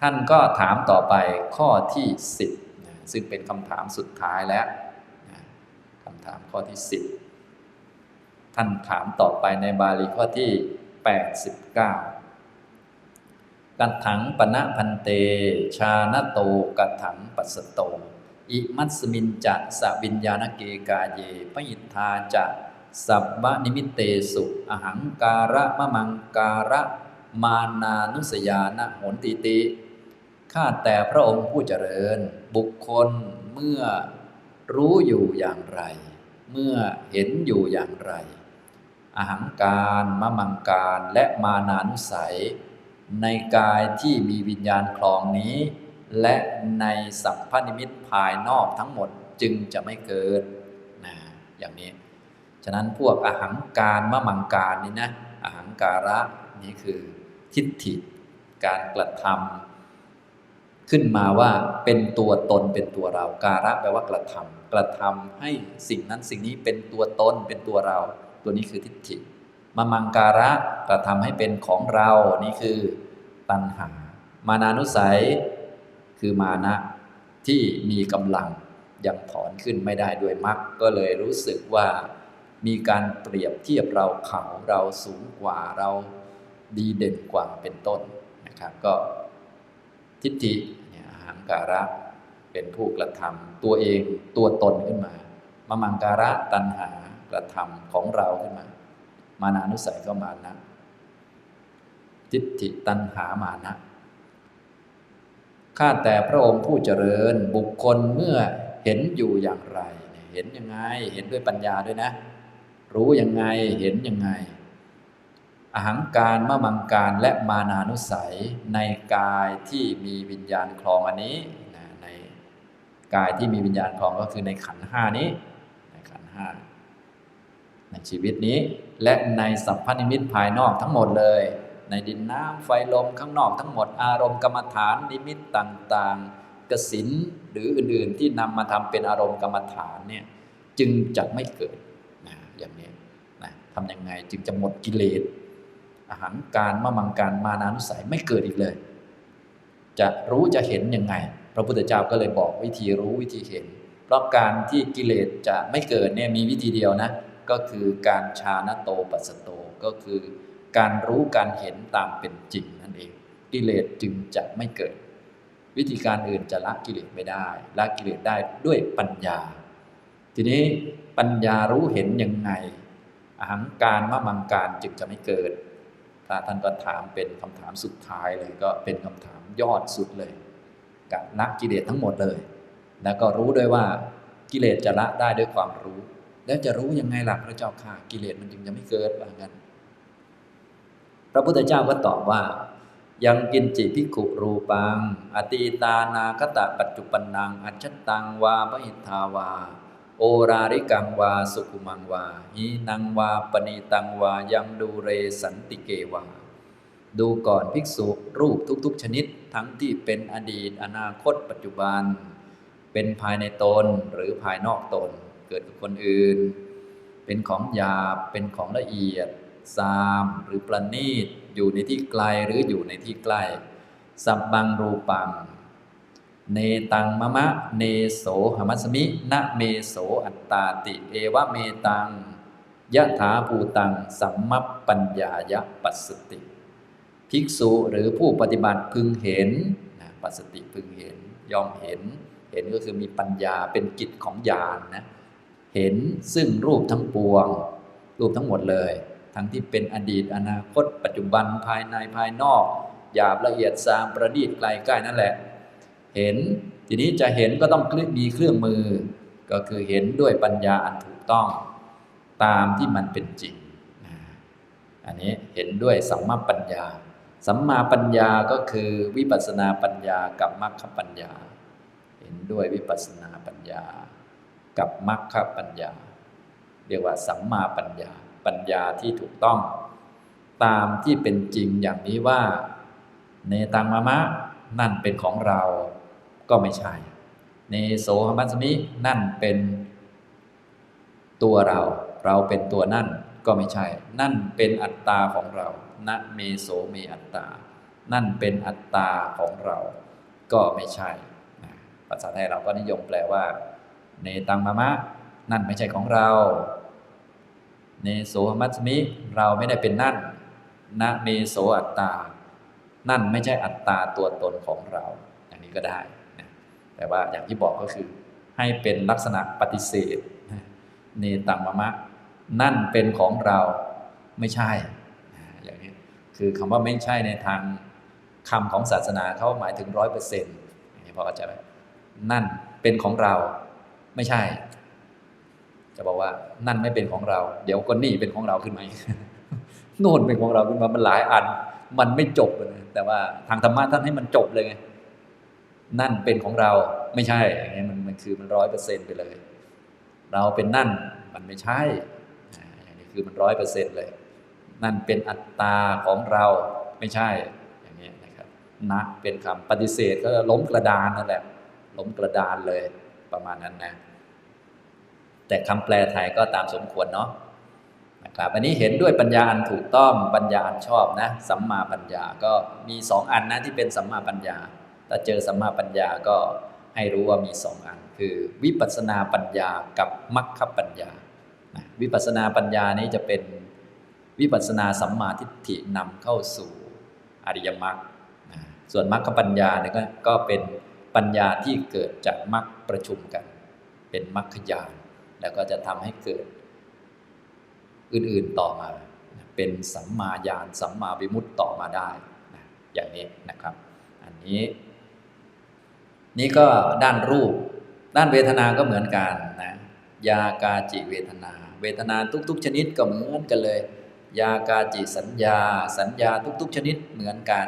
ท่านก็ถามต่อไปข้อที่ 10 ซึ่งเป็นคำถามสุดท้ายแล้วคำถามข้อที่ 10 ท่านถามต่อไปในบาลีข้อที่ 89 กัถังปณะพันเต ชาณโตกัถังปัสสโต อิมัสมินจะสวิญญาณเกกาเยปยิทธาจะสับบะนิมิตเตสุอหังการะมะมังการะมานานุสยานะโหนติติ ข้าแต่พระองค์ผู้เจริญ บุคคลเมื่อรู้อยู่อย่างไร เมื่อเห็นอยู่อย่างไร อหังการมะมังการและมานานุสัย ในกายที่มีวิญญาณคลองนี้ และในสัมพนิมิตภายนอกทั้งหมดจึงจะไม่เกิดนะอย่างนี้ ฉะนั้นพวกอหังการมะมังการนี่นะอหังการะนี่คือทิฏฐิ การกระทำ ขึ้นมาว่าเป็นตัวตนเป็นตัวเรา การะแปลว่ากระทำกระทำให้สิ่งนั้นสิ่งนี้เป็นตัวตนเป็นตัวเรา ตัวนี้คือทิฏฐิมะมังการะกระทำให้เป็นของเรานี่คือตัณหา มานานุสัย คือมานะที่มีกำลังยังถอนขึ้นไม่ได้ด้วยมรรคก็เลยรู้สึกว่ามีการเปรียบเทียบเราเขาเราสูงกว่าเราดีเด่นกว่าเป็นต้นนะครับก็ ทิฏฐิเนี่ยหังการะเป็นผู้กระทำตัวเองตัวตนขึ้นมามามังการะตัณหากระทำของเราขึ้นมา มานานุสัยก็มานะ ทิฏฐิตัณหามานะข้าแต่พระองค์ผู้เจริญบุคคลเมื่อเห็นอยู่อย่างไร เห็นยังไง เห็นด้วยปัญญาด้วยนะ รู้ยังไงเห็นยังไง อหังการมะมังการและมานานุสัย ในกายที่มีวิญญาณคลองอันนี้นะในกายที่มีวิญญาณคลองก็คือในขันห้านี้ในขันห้าในชีวิตนี้ และในสัพพนิมิตภายนอกทั้งหมดเลย ในดินน้ำไฟลมข้างนอกทั้งหมดอารมณ์กรรมฐานนิมิตต่างๆกสินหรืออื่นๆที่นำมาทำเป็นอารมณ์กรรมฐานเนี่ยจึงจะไม่เกิดนะอย่างนี้นะทำยังไงจึงจะหมดกิเลส อาหารการมะมังการมานานุสัยไม่เกิดอีกเลย จะรู้จะเห็นยังไง พระพุทธเจ้าก็เลยบอกวิธีรู้วิธีเห็น เพราะการที่กิเลสจะไม่เกิดเนี่ยมีวิธีเดียวนะ ก็คือการชาณโตปัสโตก็คือการรู้การเห็นตามเป็นจริงนั่นเอง กิเลสจึงจะไม่เกิด วิธีการอื่นจะละกิเลสไม่ได้ ละกิเลสได้ด้วยปัญญา ทีนี้ปัญญารู้เห็นยังไงอาหังการมะมังการจึงจะไม่เกิด พระท่านก็ถามเป็นคำถามสุดท้ายเลยก็เป็นคำถามยอดสุดเลย กับละกิเลสทั้งหมดเลย แล้วก็รู้ด้วยว่ากิเลสจะละได้ด้วยความรู้ แล้วจะรู้ยังไงล่ะพระเจ้าค่ะกิเลสมันจึงจะไม่เกิดว่างั้น พระพุทธเจ้าก็ตอบว่า ยังกินจิพิกุรูปัง อตีตานาคตะปัจจุปันนัง อัจฉตังวาปหิทธาวา โอราริกังวาสุขุมังวาหีนังวาปณีตังวายังดูเรสันติเกวา ดูก่อนภิกษุรูปทุกๆ ชนิดทั้งที่เป็นอดีตอนาคตปัจจุบัน เป็นภายในตนหรือภายนอกตน เกิดกับคนอื่น เป็นของหยาบเป็นของละเอียดซามหรือประณีตอยู่ในที่ไกลหรืออยู่ในที่ใกล้สับบังรูปัง เนตังมะมะ เนโสหมัสมิ นะเมโสอัตตาติ เอวะเมตังยะถาภูตัง สัมมัปปัญญายะปัสสติ ภิกษุหรือผู้ปฏิบัติพึงเห็นนะปัสสติพึงเห็น ย่อมเห็น เห็นก็คือมีปัญญาเป็นกิจของญาณนนะ เห็นซึ่งรูปทั้งปวง รูปทั้งหมดเลย ทั้งที่เป็นอดีตอนาคต ปัจจุบันภายในภายนอกหยาบละเอียดซามประณีตไกลใกล้นั่นแหละ เห็น ทีนี้จะเห็นก็ต้องมีเครื่องมือ ก็คือเห็นด้วยปัญญาอันถูกต้อง ตามที่มันเป็นจริง อันนี้เห็นด้วยสัมมาปัญญา สัมมาปัญญาก็คือวิปัสสนาปัญญากับมรรคปัญญา เห็นด้วยวิปัสสนาปัญญา กับมรรคปัญญา เรียกว่าสัมมาปัญญา ปัญญาที่ถูกต้อง ตามที่เป็นจริงอย่างนี้ว่า เนตังมะมะนั่นเป็นของเรา ก็ไม่ใช่ เนโสหมัสมินั่นเป็นตัวเรา เราเป็นตัวนั่นก็ไม่ใช่ นั่นเป็นอัตตาของเรานะเมโสเมอัตตา นั่นเป็นอัตตาของเรา ก็ไม่ใช่ ภาษาไทยเราก็นิยมแปลว่า เนตังมะมะ นั่นไม่ใช่ของเรา เนโสมัสมิ เราไม่ได้เป็นนั่นนะเมโสอัตตา นั่นไม่ใช่อัตตาตัวตนของเรา อย่างนี้ก็ได้ แต่ว่าอย่างที่บอกก็คือ ให้เป็นลักษณะปฏิเสธเนตังมะมะ นั่นเป็นของเราไม่ใช่ อย่างนี้คือคำว่าไม่ใช่ในทางคำของศาสนาเขาหมายถึงร้อยเปอร์เซ็นต์อย่างนี้พอเข้าใจไหมนั่นเป็นของเราไม่ใช่ จะบอกว่านั่นไม่เป็นของเรา เดี๋ยวก็นี่เป็นของเราขึ้นมาอีกโน่นเป็นของเราขึ้นมามันหลายอัน มันไม่จบเลยแต่ว่าทางธรรมะท่านให้มันจบเลยไง นั่นเป็นของเราไม่ใช่อย่างเงี้ยมันมันคือมันร้อยเปอร์เซ็นต์ไปเลย เราเป็นนั่นมันไม่ใช่อย่างนี้คือมันร้อยเปอร์เซ็นต์เลย นั่นเป็นอัตตาของเราไม่ใช่อย่างนี้ยนะครับนะเป็นคำปฏิเสธก็ล้มกระดานนั่นแหละล้มกระดานเลยประมาณนั้นนะแต่คำแปลไทยก็ตามสมควรเนาะนะครับอันนี้เห็นด้วยปัญญาอันถูกต้องปัญญาอันชอบนะสัมมาปัญญาก็มีสองอันนะที่เป็นสัมมาปัญญา ถ้าเจอสัมมาปัญญาก็ให้รู้ว่ามีสองอัน คือวิปัสสนาปัญญากับมัคคปัญญา วิปัสสนาปัญญานี้จะเป็นวิปัสสนาสัมมาทิฏฐินำเข้าสู่อริยมรรคส่วนมัคคปัญญาเนี่ยก็ก็เป็นปัญญาที่เกิดจากมรรคประชุมกัน เป็นมรรคญาณแล้วก็จะทำให้เกิดอื่นๆต่อมา เป็นสัมมาญาณสัมมาวิมุตติต่อมาได้ อย่างนี้นะครับ อันนี้ นี่ก็ด้านรูป ด้านเวทนาก็เหมือนกันนะยากาจิเวทนา เวทนาทุก ๆ ชนิดก็เหมือนกันเลย ยากาจิสัญญา สัญญาทุก ๆ ชนิดเหมือนกัน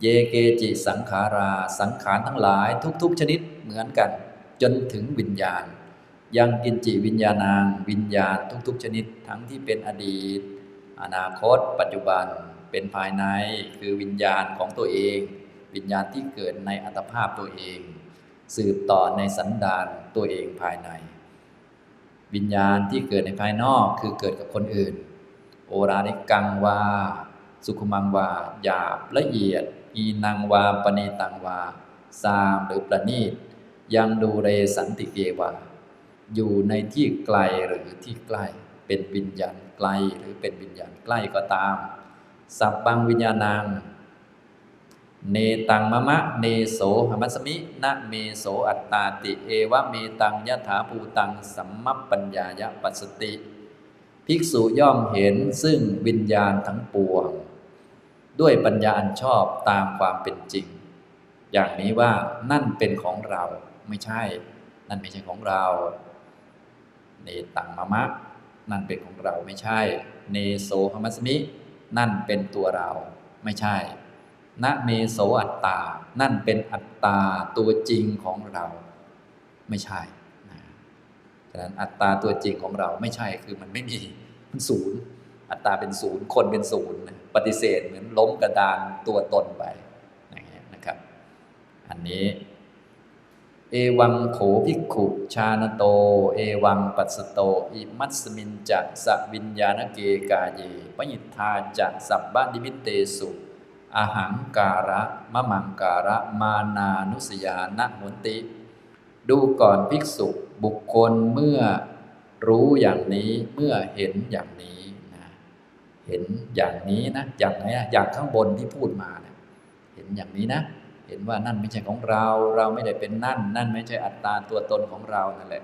เยเกจิสังขารา สังขารทั้งหลายทุก ๆ ชนิดเหมือนกัน จนถึงวิญญาณ ยังกินจิวิญญาณังวิญญาณทุก ๆ ชนิด ทั้งที่เป็นอดีต อนาคต ปัจจุบันเป็นภายในคือวิญญาณของตัวเอง วิญญาณที่เกิดในอัตภาพตัวเอง สืบต่อในสันดานตัวเองภายใน วิญญาณที่เกิดในภายนอกคือเกิดกับคนอื่น โอรานิกังวา สุขุมังวาหยาบละเอียด อีนังวาปณีตังวาซามหรือประณีตยังดูเรสันติเกวาอยู่ในที่ไกลหรือที่ใกล้ เป็นวิญญาณไกลหรือเป็นวิญญาณใกล้ก็ตาม สับบังวิญญาณัง เนตังมะมะเนโสหมัสมินะเมโสอัตตาติ เอวะเมตังยะถาภูตังสัมมัปปัญญายะปัสสติ ภิกษุย่อมเห็นซึ่งวิญญาณทั้งปวง ด้วยปัญญาอันชอบตามความเป็นจริง อย่างนี้ว่านั่นเป็นของเราไม่ใช่ นั่นไม่ใช่ของเรา เนตังมะมะ นั่นเป็นของเราไม่ใช่ เนโสหมัสมิ นั่นเป็นตัวเราไม่ใช่ นะเมโสอัตตา นั่นเป็นอัตตาตัวจริงของเราไม่ใช่นะฉะนั้นอัตตาตัวจริงของเราไม่ใช่คือมันไม่มีมันศูนย์ อัตตาเป็นศูนย์คนเป็นศูนย์ปฏิเสธเหมือนล้มกระดานตัวตนไปอย่างเงี้ยนะครับ อันนี้ เอวังโขภิกขุชาณโต เอวังปัสโต อิมัตสมินจะสวิญญาณเกกาเยปยิทธาจะสับบ้านิมิตเตสุ อาหังการะมะมังการะ มานานุสยานะหุนติ ดูก่อนภิกษุบุคคลเมื่อรู้อย่างนี้เมื่อเห็นอย่างนี้นะเห็นอย่างนี้นะอย่างไหนอะอย่างข้างบนที่พูดมาเนะเห็นอย่างนี้นะ เห็นว่านั่นไม่ใช่ของเรา เราไม่ได้เป็นนั่น นั่นไม่ใช่อัตตาตัวตนของเรานั่นแหละ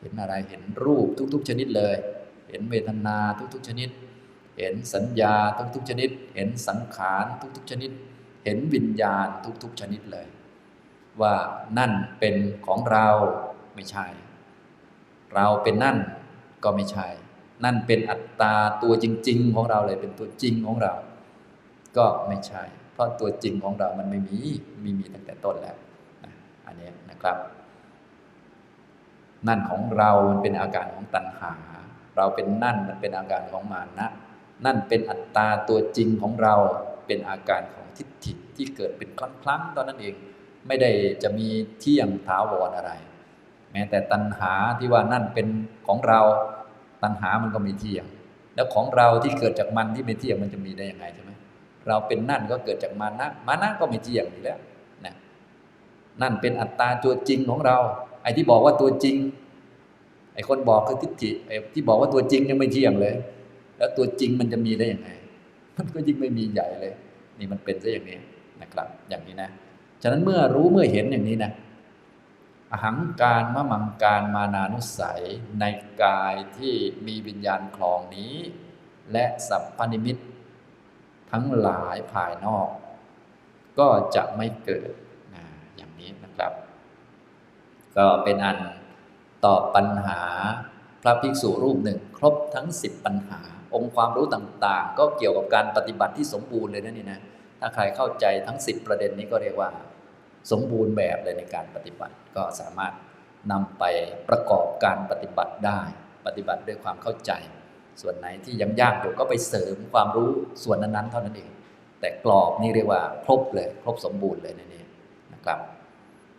เห็นอะไรเห็นรูปทุก ๆ ชนิดเลย เห็นเวทนาทุก ๆ ชนิด เห็นสัญญาทุกๆชนิด เห็นสังขารทุกๆชนิด เห็นวิญญาณทุกๆชนิดเลย ว่านั่นเป็นของเราไม่ใช่ เราเป็นนั่นก็ไม่ใช่ นั่นเป็นอัตตาตัวจริง ๆ ของเราเลยเป็นตัวจริงของเรา ก็ไม่ใช่ เพราะตัวจริงของเรามันไม่มีมีมีตั้งแต่ต้นแล้วนะอันนี้นะครับ นั่นของเรามันเป็นอาการของตัณหา เราเป็นนั่นมันเป็นอาการของมานะ นั่นเป็นอัตตาตัวจริงของเราเป็นอาการของทิฏฐิที่เกิดเป็นครั้งๆตอนนั้นเอง ไม่ได้จะมีเที่ยงถาวรอะไร แม้แต่ตัณหาที่ว่านั่นเป็นของเราตัณหามันก็มีเที่ยง แล้วของเราที่เกิดจากมันที่ไม่เที่ยงมันจะมีได้ยังไงใช่ไหมเราเป็นนั่นก็เกิดจากมานะมานะก็ไม่เที่ยงอยู่แล้วนะนั่นเป็นอัตตาตัวจริงของเรา ไอ้ที่บอกว่าตัวจริงไอ้คนบอกคือทิฏฐิไอ้ที่บอกว่าตัวจริงยังไม่เที่ยงเลย แล้วตัวจริงมันจะมีได้ยังไง มันก็ยิ่งไม่มีใหญ่เลย นี่มันเป็นซะอย่างนี้นะครับ อย่างนี้นะ ฉะนั้นเมื่อรู้เมื่อเห็นอย่างนี้นะอหังการมะมังการมานานุสัย ในกายที่มีวิญญาณคลองนี้ และสัพพนิมิตทั้งหลายภายนอก ก็จะไม่เกิดนะอย่างนี้นะครับ ก็เป็นอันตอบปัญหาพระภิกษุรูปหนึ่ง ครบทั้ง10ปัญหา องค์ความรู้ต่างๆ ก็เกี่ยวกับการปฏิบัติที่สมบูรณ์เลยนะนี่นะถ้าใครเข้าใจทั้ง 10 ประเด็นนี้ก็เรียกว่า สมบูรณ์แบบเลยในการปฏิบัติ ก็สามารถนำไปประกอบการปฏิบัติได้ ปฏิบัติด้วยความเข้าใจ ส่วนไหนที่ยังยากอยู่ก็ไปเสริมความรู้ส่วนนั้นๆ เท่านั้นเอง แต่กรอบนี่เรียกว่าครบเลย ครบสมบูรณ์เลยในนี้นะครับ